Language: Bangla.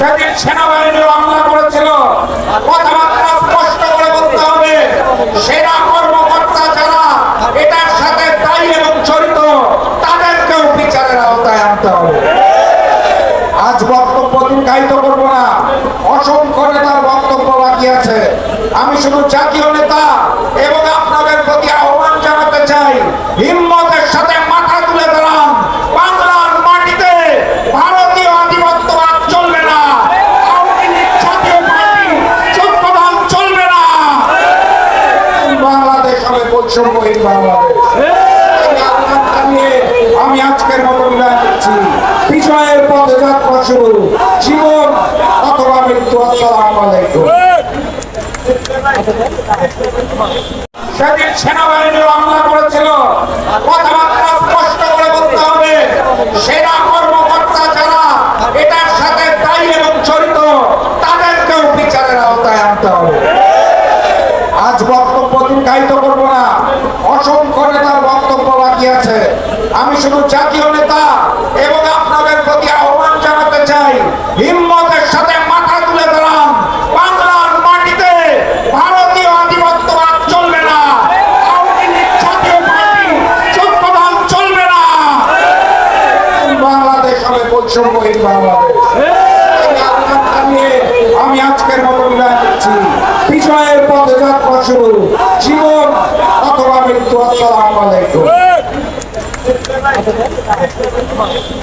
সেদিন সেনাবাহিনী হামলা করেছিল। কথাবার্তা স্পষ্ট করে বলতে হবে, সেনা কর্মকর্তা যারা এটার সাথে দায়ী এবং জড়িত, তাদেরকেও বিচারের আওতায় আনতে হবে। আজ বক্তব্য দীর্ঘায়িত করব না। অসংখ্য নেতার বক্তব্য বাকি আছে। আমি শুধু জাতীয় নেতা এবং আপনাদের প্রতি আহ্বান জানাতে চাই হিম্মতের সাথে মাথা তুলে দাঁড়ান বাংলার মাটিতে ভারতীয় আধিপত্যবাদ চলবে না আওয়ামী লীগ জাতীয় পার্টি চট্টগ্রাম চলবে না বাংলাদেশ হবে বৈষম্যহীন বাংলাদেশ আমি আজকের মতো বিদায় নিচ্ছি। বিজয়ের পথে যাত্রা শুরু। জীবন অথবা মৃত্যু, আসসালাম আলাইকুম। সেদিন সেনাবাহিনী হামলা করেছিল। কথাবার্তা স্পষ্ট করে বলতে হবে। সেনা কর্মকর্তা যারা, এটার সাথে দায়ী এবং জড়িত, তাদেরকেও বিচারের আওতায় আনতে হবে। আজ বক্তব্য দীর্ঘায়িত করব না। অসংখ্য নেতার বক্তব্য বাকি আছে। আমি শুধু জাতীয় নেতা এবং আপনাদের প্রতি আহ্বান জানাতে চাই, হিম্মতের সাথে মাথা তুলে দাঁড়ান। বাংলার মাটিতে ভারতীয় আধিপত্যবাদ চলবে না। চলবে না। বাংলাদেশ হবে বৈষম্যহীন বাংলাদেশ। আমি আজকের মতো বিদায় নিচ্ছি। বিজয়ের পথে যাত্রা শুরু। জীবন অথবা মৃত্যু আসসালাম আলাইকুম